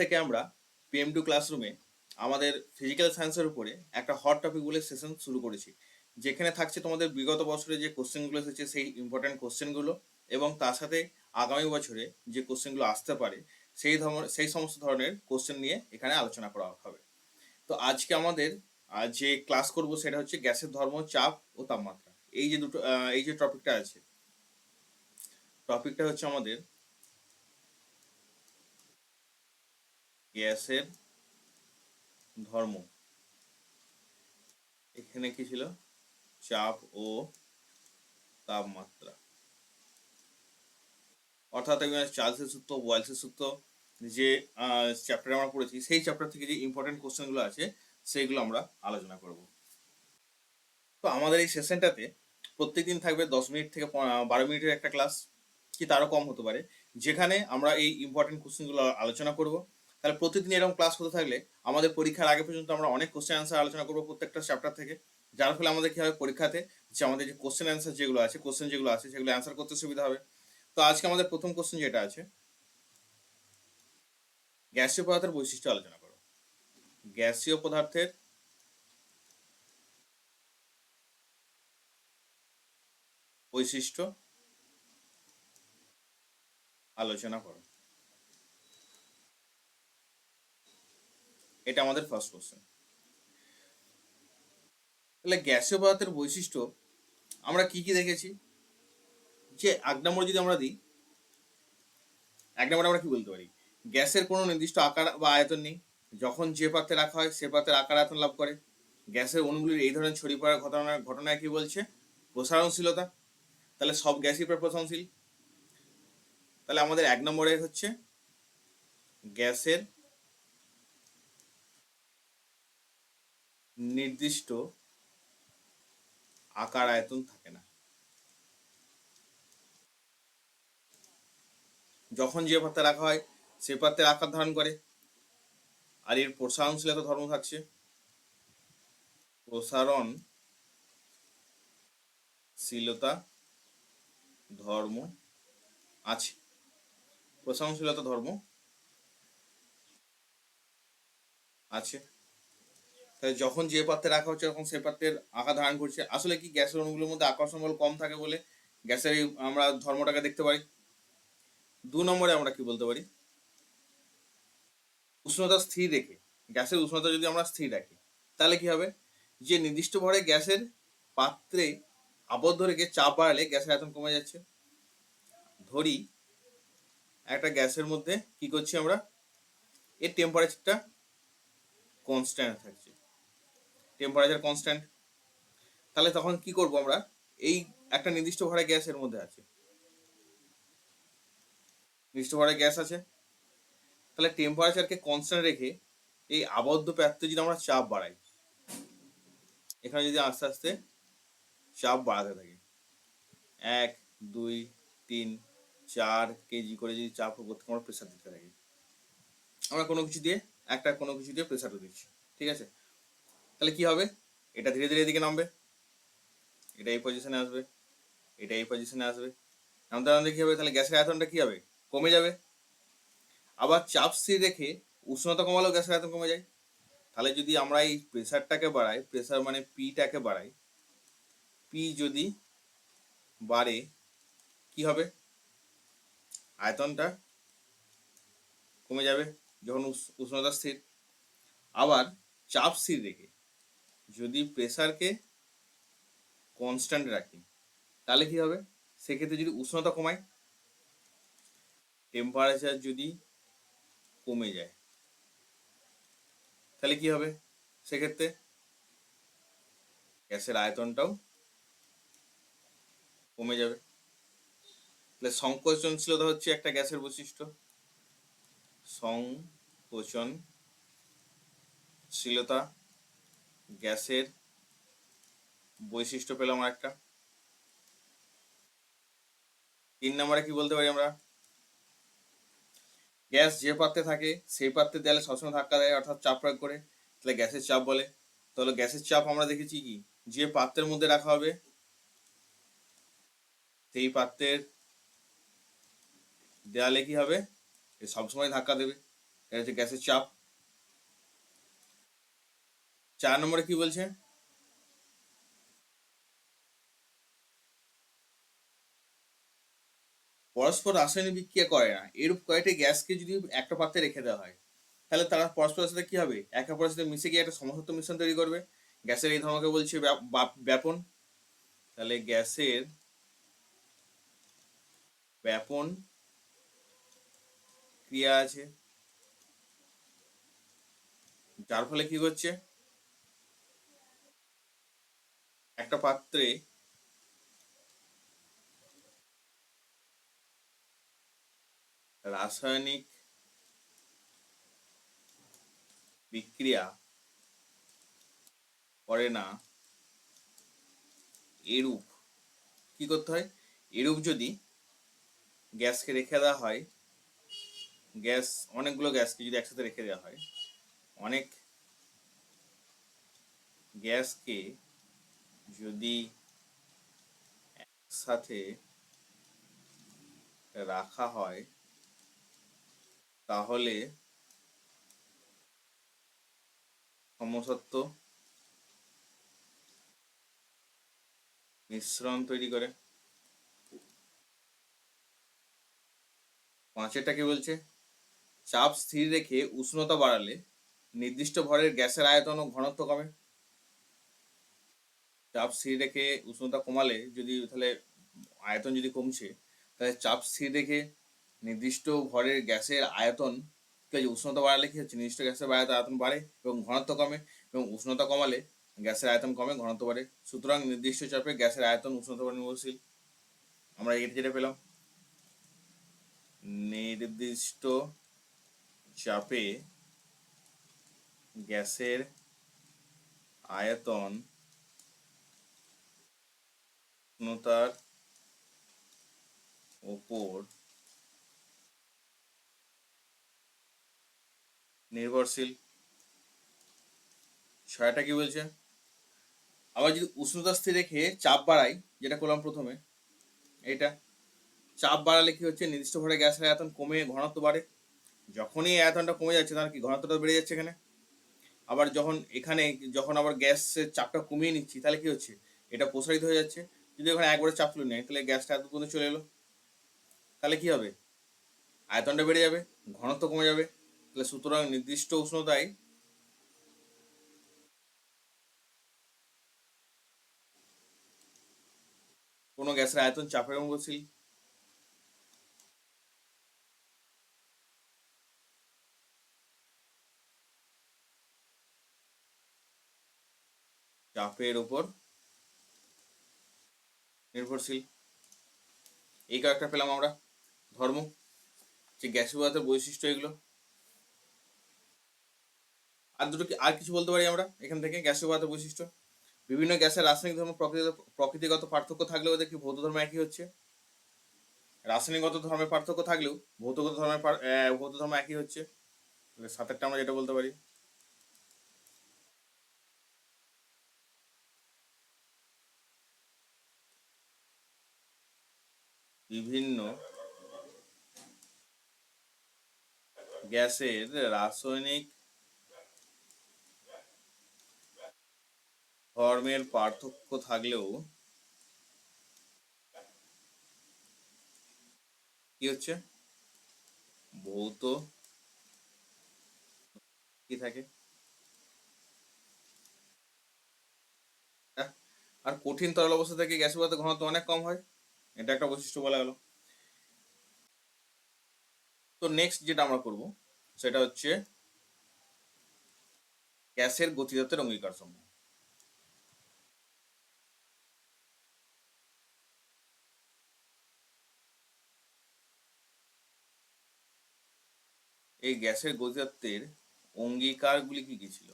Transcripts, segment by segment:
থেকে আমরা PM two ক্লাসরুমে আমাদের ফিজিক্যাল সায়েন্সের উপরে একটা হট টপিক বলে সেশন শুরু করেছি। যেখানে থাকছে তোমাদের বিগত বছরে যে কোশ্চেনগুলো এসেছে, সেই ইম্পর্ট্যান্ট কোশ্চেনগুলো এবং তার সাথে আগামী বছরে যে কোশ্চেনগুলো আসতে পারে, সেই ধরনের, সেই সমস্ত ধরনের কোশ্চেন নিয়ে এখানে আলোচনা করা হবে। তো আজকে আমাদের যে ক্লাস করব সেটা হচ্ছে গ্যাসের ধর্ম, চাপ ও তাপমাত্রা। এই যে দুটো এই যে টপিকটা আছে টপিকটা হচ্ছে আমাদের গ্যাসের ধর্ম। এখানে কি ছিল? চাপ ও তাপমাত্রা। অর্থাৎ চার্লসের সূত্র বয়েলসের সূত্র, যে চ্যাপ্টার আমরা পড়েছি, সেই চ্যাপ্টার থেকে যে ইম্পর্টেন্ট কোশ্চেনগুলো আছে, সেইগুলো আমরা আলোচনা করব। তো আমাদের এই সেশনটাতে প্রত্যেকদিন থাকবে দশ মিনিট থেকে বারো মিনিটের একটা ক্লাস কি তারও কম হতে পারে, যেখানে আমরা এই ইম্পর্টেন্ট কোশ্চেনগুলো আলোচনা করব। তাহলে প্রতিদিন এরকম ক্লাস হতে থাকলে আমাদের পরীক্ষার আগে পর্যন্ত আমরা অনেক কোশ্চেন অ্যান্সার আলোচনা করব প্রত্যেকটা চ্যাপ্টার থেকে। যার ফলে আমাদের কি হবে? পরীক্ষাতে যে আমাদের যে কোশ্চেন অ্যান্সার যেগুলো আছে কোশ্চেন যেগুলো আছে, সেগুলো অ্যান্সার করতে সুবিধা হবে। তো আজকে আমাদের প্রথম কোশ্চেন যেটা আছে, গ্যাসীয় পদার্থের বৈশিষ্ট্য আলোচনা করো। গ্যাসীয় পদার্থের বৈশিষ্ট্য আলোচনা করো। এটা আমাদের ফার্স্ট কোশ্চেন তাহলে গ্যাসীয় পদার্থের বৈশিষ্ট্য আমরা কি কি দেখেছি? যে এক নম্বর যদি আমরা দিই, এক নম্বরে আমরা কি বলতে পারি? গ্যাসের কোনো নির্দিষ্ট আকার বা আয়তন নেই। যখন যে পাত্রে রাখা হয়, সে পাত্রের আকার আয়তন লাভ করে। গ্যাসের অণুগুলির এই ধরনের ছড়িয়ে পড়ার ঘটনা ঘটনায় কি বলছে? প্রসারণশীলতা। তাহলে সব গ্যাসই প্রায় প্রসারণশীল। তাহলে আমাদের এক নম্বরে হচ্ছে গ্যাসের নির্দিষ্ট আকার আয়তন থাকে না। যখন যে পাত্রে রাখা হয়, সে পাত্রের আকার ধারণ করে। আর এর প্রসারণশীলতা ধর্ম থাকছে। প্রসারণশীলতা ধর্ম আছে। প্রসারণশীলতা ধর্ম আছে। যখন যে পাত্রে রাখা হচ্ছে, তখন সে পাত্রের আকার ধারণ করছে। আসলে কি গ্যাসের অণুগুলোর মধ্যে আকর্ষণ বল কম থাকে বলে গ্যাসের আমরা ধর্মটাকে দেখতে পারি? দু নম্বরে আমরা কি বলতে পারি? উষ্ণতা স্থির রেখে, গ্যাসের উষ্ণতা যদি আমরা স্থির রাখি, তাহলে কি হবে? যে নির্দিষ্ট ভরে গ্যাসের পাত্রে আবদ্ধ রেখে চাপ বাড়ালে গ্যাসের আয়তন কমে যাচ্ছে। ধরি, একটা গ্যাসের মধ্যে কি করছি আমরা? এর টেম্পারেচারটা কনস্ট্যান্ট থাকছে। টেম্পারেচার কনস্ট্যান্ট তাহলে তখন কি করব আমরা? এই একটা নির্দিষ্ট ভরে গ্যাসের মধ্যে আছে। নির্দিষ্ট ভরে গ্যাস আছে। তাহলে টেম্পারেচারকে কনস্ট্যান্ট রেখে এই আবদ্ধ পাত্রে যদি আমরা চাপ বাড়াই, এখানে যদি আস্তে আস্তে চাপ বাড়াতে থাকি, এক, দুই, তিন, চার কেজি করে যদি চাপ থেকে আমরা প্রেশার দিতে থাকি, আমরা কোনো কিছু দিয়ে, একটা কোনো কিছু দিয়ে প্রেশার দিচ্ছি, ঠিক আছে? তাহলে কি হবে? এটা ধীরে ধীরে এদিকে নামবে। এটা এই পজিশনে আসবে। এটা এই পজিশনে আসবে। নামতে নামতে কি হবে? তাহলে গ্যাসের আয়তনটা কি হবে? কমে যাবে। আবার চাপ স্থির রেখে উষ্ণতা কমালেও গ্যাসের আয়তন কমে যায়। তাহলে যদি আমরা এই প্রেসারটাকে বাড়াই প্রেসার মানে পিটাকে বাড়াই পি যদি বাড়ে, কি হবে? আয়তনটা কমে যাবে, যখন উষ্ণতা স্থির। আবার চাপ স্থির রেখে যদি প্রেসারকে কনস্ট্যান্ট রাখি, তাহলে কি হবে? সেক্ষেত্রে যদি উষ্ণতা কমায় টেম্পারেচার যদি কমে যায়, তাহলে কি হবে? সেক্ষেত্রে গ্যাসের আয়তনটাও কমে যাবে। তাহলে সংকোচনশীলতা হচ্ছে একটা গ্যাসের বৈশিষ্ট্য। সংকোচনশীলতা গ্যাসের বৈশিষ্ট্য পেলাম একটা তিন নম্বরে কি বলতে পারি আমরা? গ্যাস যে পাত্রে থাকে, সেই পাত্রে দেয়ালে সবসময় ধাক্কা দেয়, অর্থাৎ চাপ প্রয়োগ করে। তাহলে গ্যাসের চাপ বলে। তাহলে গ্যাসের চাপ আমরা দেখেছি কি? যে পাত্রের মধ্যে রাখা হবে, সেই পাত্রের দেয়ালে কি হবে? সবসময় ধাক্কা দেবে। এটা হচ্ছে গ্যাসের চাপ। চার নম্বরে কি বলছে? পরস্পর রাসায়নিক বিক্রিয়া করে না। এরূপ কয়েকটি গ্যাসকে যদি একটা পাত্রে রেখে দেওয়া হয়, তাহলে তারা পরস্পরের সাথে কি হবে? একে অপরের সাথে মিশে গিয়ে একটা সমসত্ব মিশ্রণ তৈরি করবে। গ্যাসের এই ধর্মকে বলছে ব্যাপন। তাহলে গ্যাসের ব্যাপন ক্রিয়া আছে। যার ফলে কি হচ্ছে? একটা পাত্রে রাসায়নিক বিক্রিয়া করে না, এরূপ কি করতে হয়? এরূপ যদি গ্যাসকে রেখে দেওয়া হয়, গ্যাস, অনেকগুলো গ্যাসকে যদি একসাথে রেখে দেওয়া হয়, অনেক গ্যাসকে যদি একসাথে রাখা হয়, তাহলে সমসত্ব মিশ্রণ তৈরি করে। পাঁচেরটা কি বলছে? চাপ স্থির রেখে উষ্ণতা বাড়ালে নির্দিষ্ট ভরের গ্যাসের আয়তন ও ঘনত্ব কমে। চাপ স্থির রেখে উষ্ণতা কমালে যদি তাহলে আয়তন যদি কমছে, তাহলে চাপ স্থির রেখে নির্দিষ্ট ঘরের গ্যাসের আয়তন, ঠিক আছে, উষ্ণতা বাড়ালে কি হচ্ছে? নির্দিষ্ট গ্যাসের আয়তন বাড়ে এবং ঘনত্ব কমে এবং উষ্ণতা কমালে গ্যাসের আয়তন কমে, ঘনত্ব বাড়ে। সুতরাং নির্দিষ্ট চাপে গ্যাসের আয়তন উষ্ণতা উপর নির্ভরশীল আমরা এটা যেটা পেলাম। নির্দিষ্ট চাপে গ্যাসের আয়তন উষ্ণতার ওপর নির্ভরশীল। ছয়টা কি বলছে? আবার যদি উষ্ণতা স্থির রেখে চাপ বাড়াই, যেটা করলাম প্রথমে, এটা, চাপ বাড়ালে কি হচ্ছে? নির্দিষ্ট ভরে গ্যাসের আয়তন কমে, ঘনত্ব বাড়ে। যখনই আয়তনটা কমে যাচ্ছে, তাহলে কি ঘনত্বটা বেড়ে যাচ্ছে এখানে? আবার যখন এখানে, যখন আবার গ্যাসের চাপটা কমিয়ে নিচ্ছি, তাহলে কি হচ্ছে? এটা প্রসারিত হয়ে যাচ্ছে। যদি ওখানে একবারে চাপ তুলে নেয়, তাহলে গ্যাসটা এত পর্যন্ত চলে এলো। তাহলে কি হবে? আয়তনটা বেড়ে যাবে, ঘনত্ব কমে যাবে। তাহলে সুতরাং নির্দিষ্ট উষ্ণতায় কোনো গ্যাসের আয়তন চাপের অনুগতিশীল চাপের উপর নির্ভরশীল। এই কয়েকটা পেলাম আমরা, ধর্ম, যে গ্যাসীয় পদার্থের বৈশিষ্ট্য এগুলো। আর দুটো কি আর কিছু বলতে পারি আমরা এখান থেকে গ্যাসীয় পদার্থের বৈশিষ্ট্য? বিভিন্ন গ্যাসের রাসায়নিক ধর্ম প্রকৃতিগত পার্থক্য থাকলেও কি ভৌত ধর্ম একই হচ্ছে। রাসায়নিকগত ধর্মের পার্থক্য থাকলেও ভৌতগত ধর্মের ভৌত ধর্ম একই হচ্ছে। সাতেরটা আমরা যেটা বলতে পারি। বিভিন্ন গ্যাসের রাসায়নিক ধর্মের পার্থক্য থাকলেও কি হচ্ছে? ভৌত কি থাকে? আর কঠিন তরল অবস্থা থেকে গ্যাসের ঘনত্ব অনেক কম হয়। এটা একটা বৈশিষ্ট্য বলা গেল। তো নেক্সট যেটা আমরা করব, সেটা হচ্ছে গ্যাসের গতিতত্ত্বের অঙ্গীকার সমূহ এই গ্যাসের গতিতত্ত্বের অঙ্গীকারগুলি কি কি ছিল?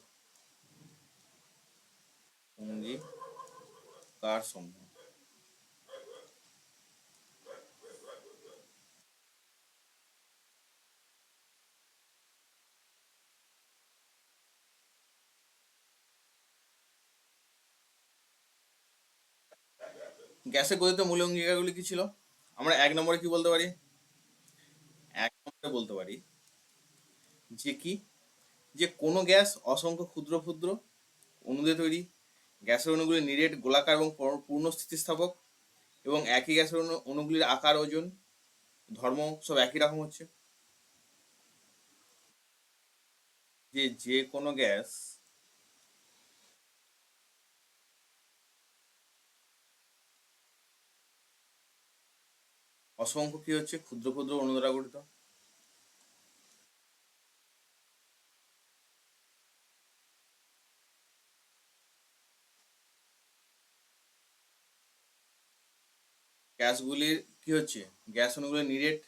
অঙ্গীকার সমূহ গ্যাসের গতিতে মূল অঙ্গীকারগুলি কি ছিল? আমরা এক নম্বরে কি বলতে পারি? এক নম্বরে বলতে পারি যে কি? যে কোনো গ্যাস অসংখ্য ক্ষুদ্র ক্ষুদ্র অণু তৈরি। গ্যাসের অণুগুলি নিরেট, গোলাকার এবং পূর্ণ- পূর্ণ স্থিতিস্থাপক এবং একই গ্যাসের অণু, অণুগুলির আকার, ওজন, ধর্ম সব একই রকম হচ্ছে। যে যে কোনো গ্যাস অসংখ্য কি হচ্ছে? ক্ষুদ্র ক্ষুদ্র অণু দ্বারা গঠিত। গ্যাসগুলির কি হচ্ছে? গ্যাস অণুগুলি নিরেট।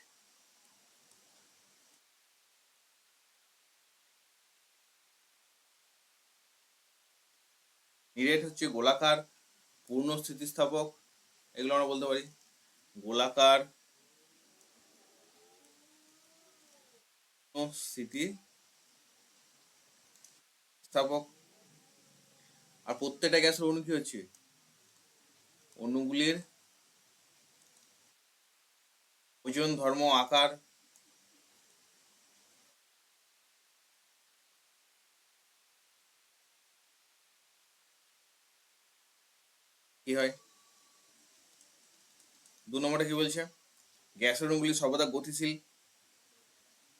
নিরেট হচ্ছে গোলাকার, পূর্ণ স্থিতিস্থাপক। এগুলো আমরা বলতে পারি। গোলাকার স্থিতি স্থাপক। আর প্রত্যেকটা গ্যাসের অণু কি হচ্ছে? অণুগুলির ওজন, ধর্ম, আকার, কি হয়? দু নম্বরটা কি বলছে? গ্যাসের অণুগুলি সর্বদা গতিশীল।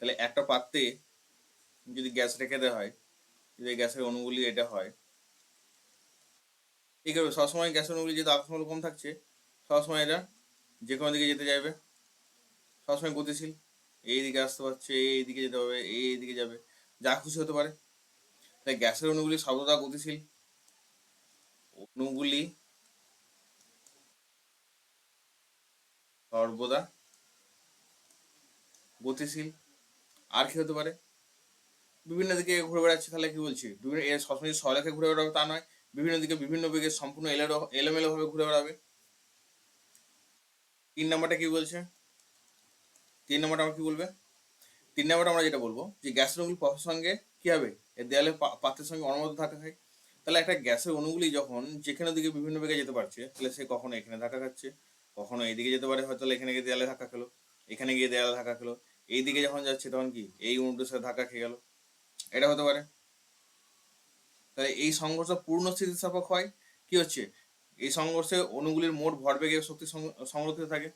তাহলে একটা পাত্রে যদি গ্যাস রেখে দেওয়া হয়, যদি গ্যাসের অণুগুলি এটা হয়, ঠিক আছে, সবসময় গ্যাসের অণুগুলি যেহেতু আকর্ষণ কম থাকছে, সবসময় এটা যে কোনো দিকে যেতে চাইবে, সবসময় গতিশীল, এই দিকে আসতে পারছে, এই দিকে যেতে হবে, এই দিকে যাবে, যা খুশি হতে পারে। তাই গ্যাসের অণুগুলি সর্বদা গতিশীল, অণুগুলি সর্বদা গতিশীল আর কি হতে পারে? বিভিন্ন দিকে ঘুরে বেড়াচ্ছে, তাহলে কি বলছি? বিভিন্ন সবসময় সরেখে ঘুরে বেড়াবে তা নয়, বিভিন্ন দিকে বিভিন্ন বেগে সম্পূর্ণ এলোমেলো এলোমেলো ভাবে ঘুরে বেড়াবে। তিন নাম্বারটা কি বলছে? তিন নাম্বারটা আমরা কি বলবে? তিন নাম্বারটা আমরা যেটা বলব, যে গ্যাসের অণুগুলি পথের সঙ্গে কি হবে? এর দেয়ালে পাত্রের সঙ্গে অনবরত ধাক্কা খায়। তাহলে একটা গ্যাসের অণুগুলি যখন যেখানে দিকে বিভিন্ন বেগে যেতে পারছে, তাহলে সে কখনো এখানে ধাক্কা খাচ্ছে, কখনো এইদিকে যেতে পারে, হয়তো এখানে গিয়ে দেয়ালে ধাক্কা খেলো, এখানে গিয়ে দেয়ালে ধাক্কা খেলো। এই দিকে যখন যাচ্ছে তখন কি এই অণুটার সাথে ধাক্কা খেয়ে গেল? এটা হতে পারে। তাহলে এই সংঘর্ষ পূর্ণ স্থিতিস্থাপক হয়। কি হচ্ছে? এই সংঘর্ষে অণুগুলির মোট ভরবেগে শক্তি সংরক্ষিত থাকে।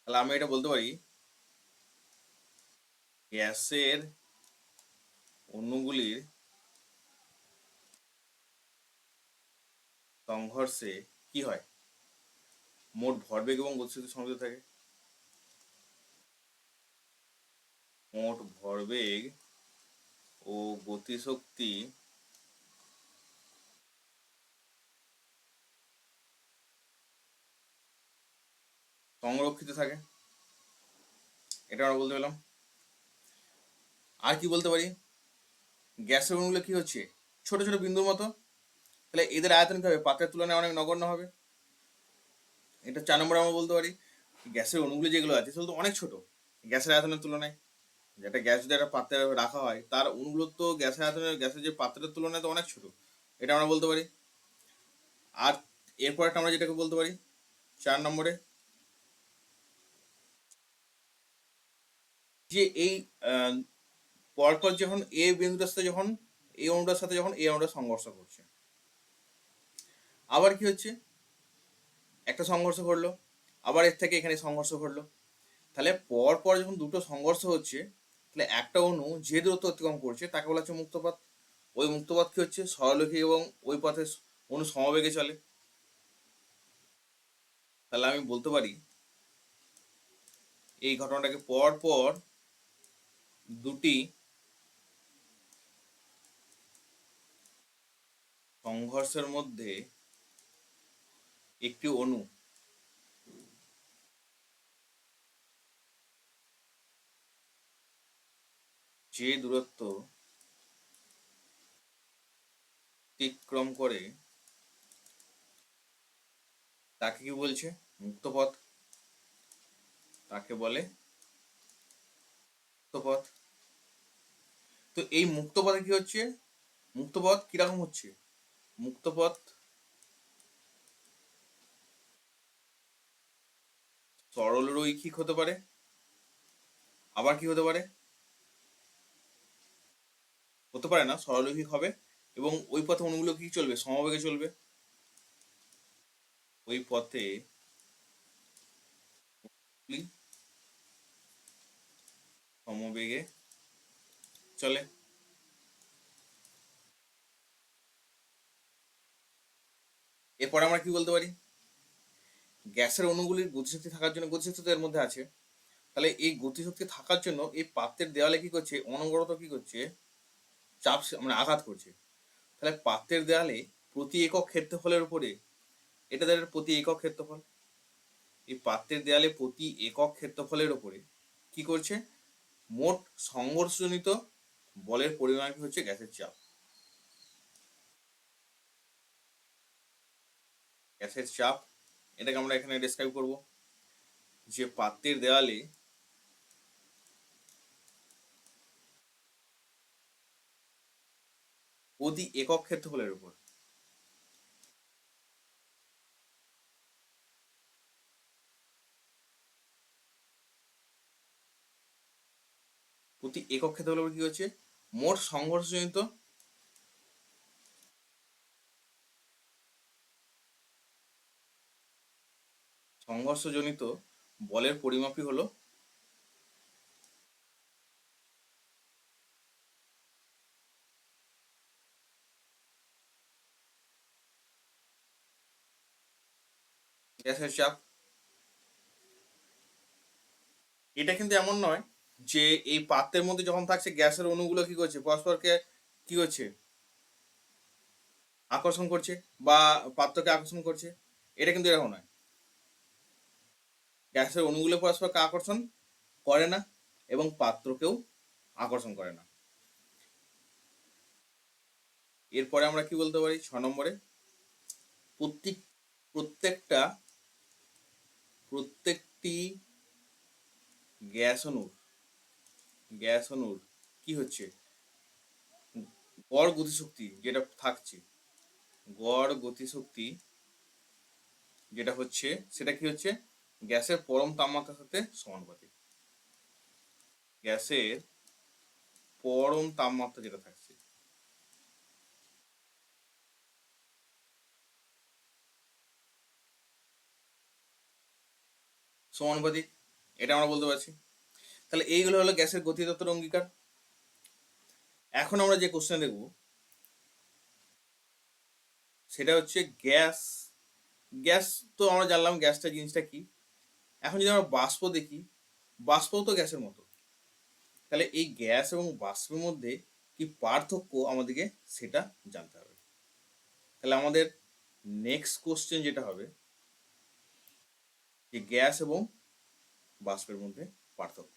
তাহলে আমি এটা বলতে পারি, গ্যাসের অণুগুলির সংঘর্ষে কি হয়? মোট ভরবেগ এবং গতিশক্তি সংরক্ষিত থাকে। মোট ভরবেগ ও গতিশক্তি সংরক্ষিত থাকে। এটা আমরা বলতে পেলাম। আর কি বলতে পারি? গ্যাসের অণুগুলো কি হচ্ছে? ছোট ছোট বিন্দুর মতো। তাহলে এদের আয়তন কি হবে? পাত্রের তুলনায় অনেক নগণ্য হবে। এটা চার নম্বর আমরা বলতে পারি। গ্যাসের অণুগুলো যেগুলো আছে, সেগুলো তো অনেক ছোট। গ্যাসের আয়তনের তুলনায়। যেটা গ্যাস যদি একটা পাত্রে রাখা হয়, তার অণুগুলো তো গ্যাসের আয়তনের গ্যাসের যে পাত্রের তুলনায় তো অনেক ছোট। এটা আমরা বলতে পারি। আর এরপর একটা আমরা যেটাকে বলতে পারি, চার নম্বরে। যে এই পরপর যখন এ বিন্দুটার সাথে যখন এই অণুটার সাথে যখন এই অণুটা সংঘর্ষ করছে। আবার কি হচ্ছে? একটা সংঘর্ষ ঘটলো, আবার এর থেকে এখানে সংঘর্ষ ঘটলো। তাহলে পর পর যখন দুটো সংঘর্ষ হচ্ছে তাহলে একটা অণু যে দূরত্ব অতিক্রম করছে, তাকে বলা হচ্ছে মুক্তপথ ওই মুক্তপাত কি হচ্ছে? সরলরৈখিক এবং ওই পথে অণু সমবেগে চলে। তাহলে আমি বলতে পারি, এই ঘটনাটাকে পর পর দুটি সংঘর্ষের মধ্যে একটি অণু যে দূরত্ব অতিক্রম করে, তাকে কি বলছে? মুক্তপথ। তাকে বলে মুক্তপথ। তো এই মুক্তপথে কি হচ্ছে? মুক্ত মুক্তপথ কীরকম হচ্ছে? মুক্তপথ সরল রৈখিক হতে পারে। আবার কি হতে পারে? হতে পারে না সরলরৈখিক হবে এবং ওই পথে অণুগুলো কি চলবে? সমবেগে চলবে। ওই পথে সমবেগে চলে। এরপর আমরা কি বলতে পারি? গ্যাসের অণুগুলির গতিশক্তি থাকার জন্য, গতিশক্তি তো এর মধ্যে আছে। তাহলে এই গতিশক্তি থাকার জন্য এই পাত্রের দেওয়ালে কি করছে? অনবরত কি করছে? চাপ মানে আঘাত করছে। তাহলে পাত্রের দেয়ালে প্রতি একক ক্ষেত্রফলের উপরে এটা তাদের প্রতি একক ক্ষেত্রফল? এই পাত্রের দেয়ালে প্রতি একক ক্ষেত্রফলের উপরে কি করছে? মোট সংঘর্ষজনিত বলের পরিমাণকে হচ্ছে? গ্যাসের চাপ। গ্যাসের চাপ, এটাকে আমরা এখানে ডেসক্রাইব করব। যে পাত্রের দেওয়ালে প্রতি একক ক্ষেত্রফলের উপর। প্রতি একক ক্ষেত্রফলের উপর কি হচ্ছে? মোট সংঘর্ষজনিত সংঘর্ষজনিত বলের পরিমাপই হলো গ্যাসের চাপ এটা কিন্তু এমন নয় যে এই পাত্রের মধ্যে যখন থাকছে গ্যাসের অণুগুলো কি করছে? পরস্পরকে কি করছে? আকর্ষণ করছে বা পাত্রকে আকর্ষণ করছে। এটা কিন্তু এরকম নয়। গ্যাসের অণুগুলো পরস্পরকে আকর্ষণ করে না এবং পাত্রকেও আকর্ষণ করে না। এরপরে আমরা কি বলতে পারি? ছ নম্বরে প্রত্যেক প্রত্যেকটা প্রত্যেকটি গ্যাস অণুর গ্যাস অণুর কি হচ্ছে? গড় গতিশক্তি যেটা থাকছে, গড় গতিশক্তি যেটা হচ্ছে, সেটা কি হচ্ছে? গ্যাসের পরম তাপমাত্রার সাথে সমানুপাতিক গ্যাসের পরম তাপমাত্রা যেটা থাকছে সমানুপাতিক, এটা আমরা বলতে পারছি। তাহলে এইগুলো হলো গ্যাসের গতিতত্ত্বের অঙ্গীকার। এখন আমরা যে কোশ্চেন দেখব, সেটা হচ্ছে গ্যাস। গ্যাস তো আমরা জানলাম গ্যাসটা জিনিসটা কি। এখন যদি আমরা বাষ্প দেখি বাষ্পও তো গ্যাসের মতো। তাহলে এই গ্যাস এবং বাষ্পের মধ্যে কি পার্থক্য আমাদেরকে সেটা জানতে হবে। তাহলে আমাদের নেক্সট কোশ্চেন যেটা হবে যে গ্যাস এবং বাষ্পের মধ্যে পার্থক্য।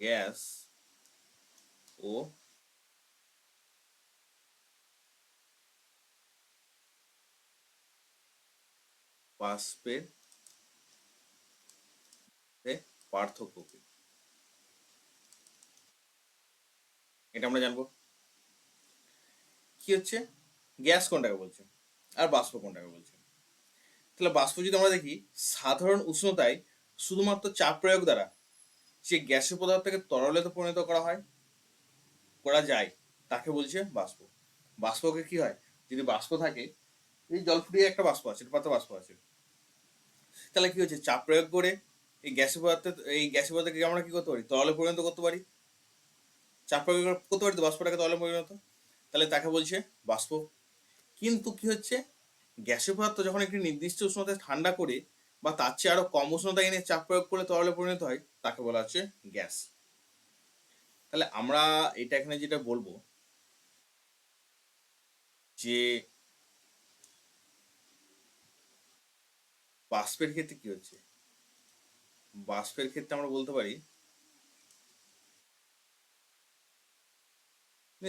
গ্যাস ও বাষ্পের পার্থক্য কি? এটা আমরা জানব। কি হচ্ছে? গ্যাস কোনটাকে বলছে? আর বাষ্প কোনটাকে বলছে? তাহলে বাষ্প যদি আমরা দেখি, সাধারণ উষ্ণতায় শুধুমাত্র চাপ প্রয়োগ দ্বারা যে গ্যাসীয় পদার্থকে তরলে তো পরিণত করা হয়, করা যায়, তাকে বলছে বাষ্প। বাষ্পকে কি হয়? যদি বাষ্প থাকে, এই জল ফুটিয়ে একটা বাষ্প আছে, পাতা বাষ্প আছে। তাহলে কি হচ্ছে? চাপ প্রয়োগ করে এই গ্যাসীয় পদার্থ, এই গ্যাসীয় পদার্থকে আমরা কি করতে পারি? তরলে পরিণত করতে পারি। চাপ প্রয়োগ করতে পারি তো বাষ্পটাকে তলে পরিণত তাহলে তাকে বলছে বাষ্প। কিন্তু কি হচ্ছে? গ্যাসীয় পদার্থ যখন একটি নির্দিষ্ট উষ্ণতায় ঠান্ডা করে বা তার চেয়ে আরও কম উষ্ণতা এনে চাপ প্রয়োগ করে তরলে পরিণত হয়, তাকে বলা হচ্ছে গ্যাস। তাহলে আমরা এটা এখানে যেটা বলব, যে বাষ্পের ক্ষেত্রে কি হচ্ছে? বাষ্পের ক্ষেত্রে আমরা বলতে পারি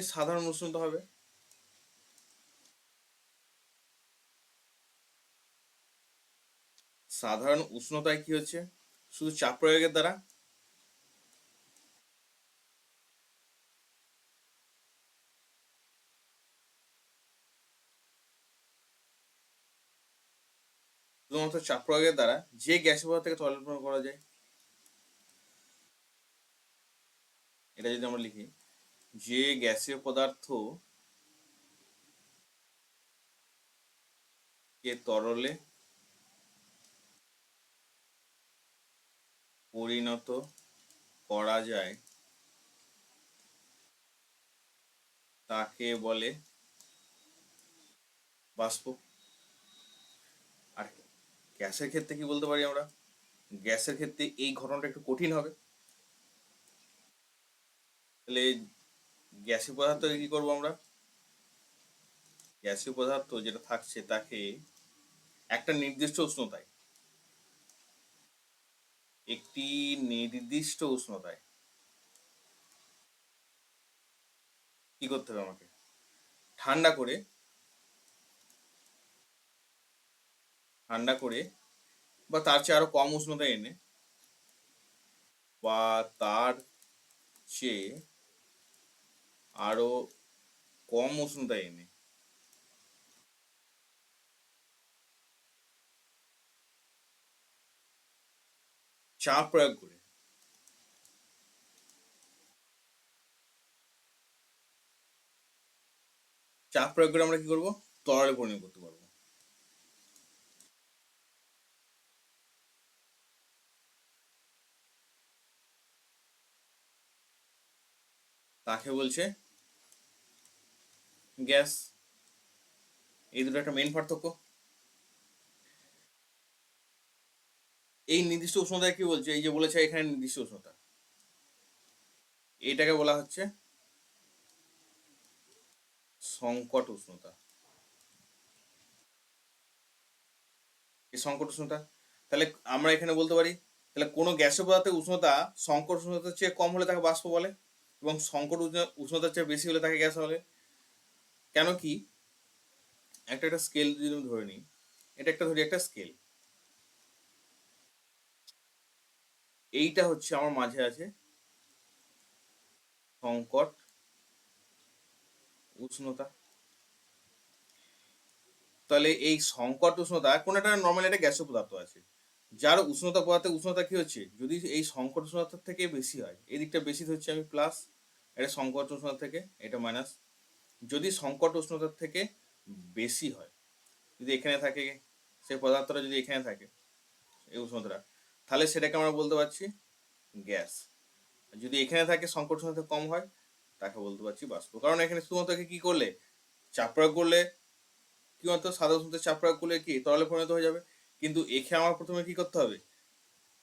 সাধারণ উষ্ণতা হবে। সাধারণ উষ্ণতায় কি হচ্ছে? শুধু চাপ প্রয়োগের দ্বারা? শুধুমাত্র চাপ প্রয়োগের দ্বারা যে গ্যাস পদার্থ থেকে তরল করা যায়। এটা যদি আমরা লিখি। যে গ্যাসীয় পদার্থ কে তরলে পরিণত করা যায়, তাকে বলে বাষ্প আর গ্যাসের ক্ষেত্রে কি বলতে পারি আমরা? গ্যাসের ক্ষেত্রে এই ঘটনাটা একটু কঠিন হবে। তাহলে গ্যাসীয় পদার্থকে কি করব আমরা? গ্যাসীয় পদার্থ যেটা থাকছে তাকে একটা নির্দিষ্ট উষ্ণতায়, একটি নির্দিষ্ট উষ্ণতায় কি করতে হবে আমাকে? ঠান্ডা করে ঠান্ডা করে বা তার চেয়ে আরও কম উষ্ণতা এনে বা তার চেয়ে আরও কম উষ্ণতা এনে চাপ প্রয়োগ করে। চাপ প্রয়োগ করে আমরা কি করব? তরলে পরিণত করতে পারব। তাকে বলছে? গ্যাস, এই দুটো একটা মেন পার্থক্য। এই নির্দিষ্ট উষ্ণতা কি বলছে? এই যে বলেছে এখানে নির্দিষ্ট উষ্ণতা। এটাকে বলা হচ্ছে সংকট উষ্ণতা। এই সংকট উষ্ণতা, তাহলে আমরা এখানে বলতে পারি, তাহলে কোনো গ্যাসীয় পদার্থের উষ্ণতা সংকট উষ্ণতার চেয়ে কম হলে তাকে বাষ্প বলে এবং সংকট উষ্ণতার চেয়ে বেশি হলে তাকে গ্যাস বলে। কেন কি? একটা একটা স্কেল যদি আমি ধরে নিই, এটা একটা ধরি একটা স্কেল এইটা হচ্ছে আমার মাঝে আছে সংকট, উষ্ণতা। তাহলে এই সংকট, উষ্ণতা, কোন একটা নর্মাল একটা গ্যাসীয় পদার্থ আছে, যার উষ্ণতা পদার্থে উষ্ণতা কি হচ্ছে? যদি এই সংকট, উষ্ণতার থেকে বেশি হয়, এই দিকটা বেশি হচ্ছে আমি প্লাস এটা সংকট, উষ্ণতা থেকে, এটা মাইনাস যদি সংকট উষ্ণতার থেকে বেশি হয়, যদি এখানে থাকে, সেই পদার্থটা যদি এখানে থাকে, এই উষ্ণতাটা, তাহলে সেটাকে আমরা বলতে পারছি গ্যাস। যদি এখানে থাকে, সংকট উষ্ণতা কম হয়, তাকে বলতে পারছি বাষ্প। কারণ এখানে শুধুমাত্র কি করলে? চাপ প্রয়োগ করলে, কি হতো সাদা উষ্ণতায় চাপ প্রয়োগ করলে কি? তরলে পরিণত হয়ে যাবে। কিন্তু এখানে আমার প্রথমে কি করতে হবে?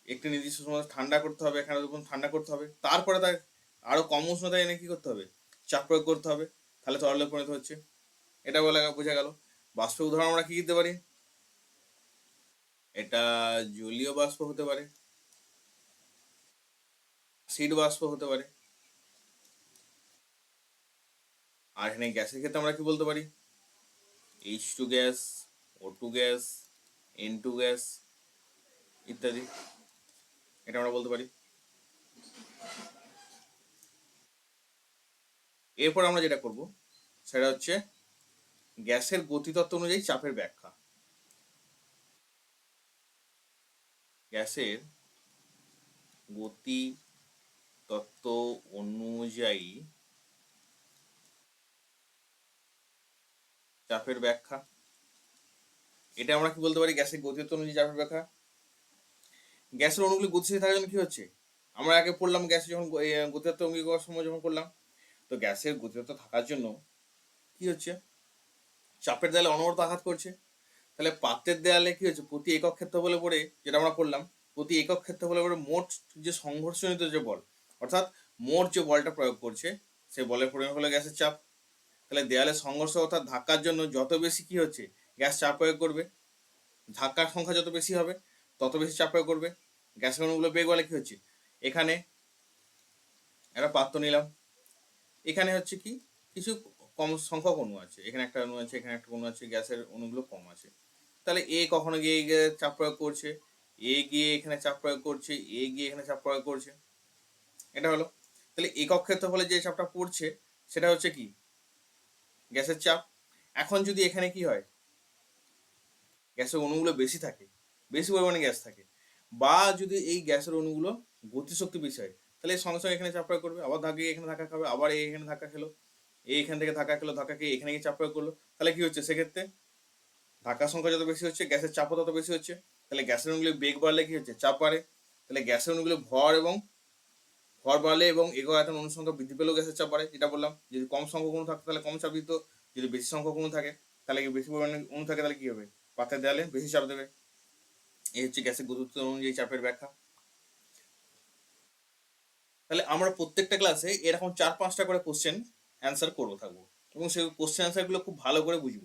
একটি নির্দিষ্ট সময় ঠান্ডা করতে হবে, এখানে ঠান্ডা করতে হবে, তারপরে তার আরও কম উষ্ণতা এনে কি করতে হবে? চাপ প্রয়োগ করতে হবে। তাহলে তরলে পরিণত হচ্ছে। এটা বলে বোঝা গেল। বাষ্প উদাহরণ আমরা কি দিতে পারি? এটা জলীয় বাষ্প হতে পারে। সিড বাষ্প হতে পারে। আর এখানে গ্যাসের ক্ষেত্রে আমরা কি বলতে পারি? H two gas O two gas N two gas ইত্যাদি। এটা আমরা বলতে পারি। এরপর আমরা যেটা করব, সেটা হচ্ছে গ্যাসের গতিতত্ত্ব অনুযায়ী চাপের ব্যাখ্যা। গ্যাসের গতি তত্ত্ব অনুযায়ী চাপের ব্যাখ্যা। এটা আমরা কি বলতে পারি? গ্যাসের গতিতত্ত্ব অনুযায়ী চাপের ব্যাখ্যা। গ্যাসের অণুগুলি গতিশীল থাকার জন্য কি হচ্ছে? আমরা আগে পড়লাম গ্যাসে যখন গতিতত্ত্ব অঙ্গীকার সময় যখন করলাম তো গ্যাসের গতিতত্ত্ব থাকার জন্য কি হচ্ছে? চাপের দেয়ালে অনবরত আঘাত করছে। তাহলে পাত্রের দেয়ালে কি হচ্ছে? প্রতি একক ক্ষেত্র বলে পড়ে যেটা আমরা পড়লাম প্রতি একক ক্ষেত্র বলে পড়ে মোট যে সংঘর্ষণিত যে বল, অর্থাৎ মোট যে বলটা প্রয়োগ করছে, সেই বলের পরিমাণ হলো গ্যাসের চাপ। তাহলে দেয়ালে সংঘর্ষ অর্থাৎ ধাক্কার জন্য যত বেশি কি হচ্ছে, গ্যাস চাপ প্রয়োগ করবে। ধাক্কার সংখ্যা যত বেশি হবে, তত বেশি চাপ প্রয়োগ করবে। গ্যাসের অণুগুলো বেগ বলে কি হচ্ছে? এখানে একটা পাত্র নিলাম। এখানে হচ্ছে কি, কিছু কম সংখ্যক অণু আছে। এখানে একটা অণু আছে, এখানে একটা অণু আছে, গ্যাসের অণুগুলো কম আছে। তাহলে এ কখনো গিয়ে চাপ প্রয়োগ করছে, এ গিয়ে এখানে চাপ প্রয়োগ করছে, এ গিয়ে এখানে চাপ প্রয়োগ করছে। এটা হলো। তাহলে একক ক্ষেত্রফলে যে চাপটা পড়ছে, সেটা হচ্ছে কি? গ্যাসের চাপ। এখন যদি এখানে কি হয়? গ্যাসের অণুগুলো বেশি থাকে, বেশি পরিমাণে গ্যাস থাকে, বা যদি এই গ্যাসের অণুগুলো গতিশক্তি বেশি হয় তাহলে সঙ্গে সঙ্গে এখানে চাপ প্রয়োগ করবে, আবার ধাক্কা এখানে ধাক্কা খাবে, আবার এখানে ধাক্কা খেলো, এই এখান থেকে ধাক্কা খেলো, ধাক্কা খেয়ে এখানে গিয়ে চাপ প্রয়োগ করল, তাহলে কি হচ্ছে সেক্ষেত্রে? ধাক্কার সংখ্যা যত বেশি হচ্ছে, গ্যাসের চাপও তত বেশি হচ্ছে, তাহলে গ্যাসের অণুগুলো বেগ বাড়লে কি হচ্ছে? চাপ বাড়ে, তাহলে গ্যাসের অণুগুলো ভর এবং ভর বাড়লে এবং এগো আয়তন অনুসংখ্যা বৃদ্ধি পেলেও গ্যাসের চাপ বাড়ে, যেটা বললাম, যদি কম সংখ্যক অণু থাকতো তাহলে কম চাপ দিত, যদি বেশি সংখ্যক অণু থাকে তাহলে বেশি পরিমাণে অণু থাকে তাহলে কি হবে? পাতের দেয়ালে বেশি চাপ দেবে। এই হচ্ছে গ্যাসের গুরুত্ব অনুযায়ী চাপের ব্যাখ্যা। তাহলে আমরা প্রত্যেকটা ক্লাসে এরকম চার পাঁচটা করে কোশ্চেন অ্যান্সার করব, থাকব। এবং সেই কোশ্চেন অ্যান্সারগুলো খুব ভালো করে বুঝব।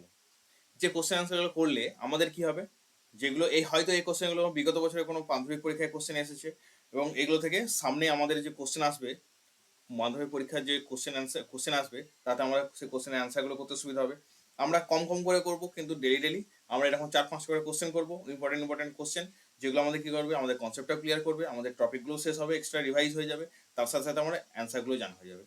যে কোশ্চেন অ্যান্সারগুলো করলে আমাদের কি হবে? যেগুলো এই হয়তো এই কোশ্চেনগুলো বিগত বছরে কোনো মাধ্যমিক পরীক্ষায় কোশ্চেন এসেছে এবং এগুলো থেকে সামনে আমাদের যে কোশ্চেন আসবে, মাধ্যমিক পরীক্ষার যে কোশ্চেন অ্যান্সার কোশ্চেন আসবে, তাতে আমরা সেই কোশ্চেনের অ্যান্সারগুলো করতে সুবিধা হবে। আমরা কম কম করে করব, কিন্তু ডেলি ডেলি আমরা এরকম চার পাঁচ করে কোশ্চেন করব ইম্পর্টেন্ট ইম্পর্টেন্ট কোশ্চেন যেগুলো আমাদের কি করবে? আমাদের কনসেপ্টটা ক্লিয়ার করবে, আমাদের টপিকগুলো শেষ হবে এক্সট্রা রিভাইজ হয়ে যাবে। তার সাথে সাথে আমার অ্যান্সারগুলো জানা হয়ে যাবে।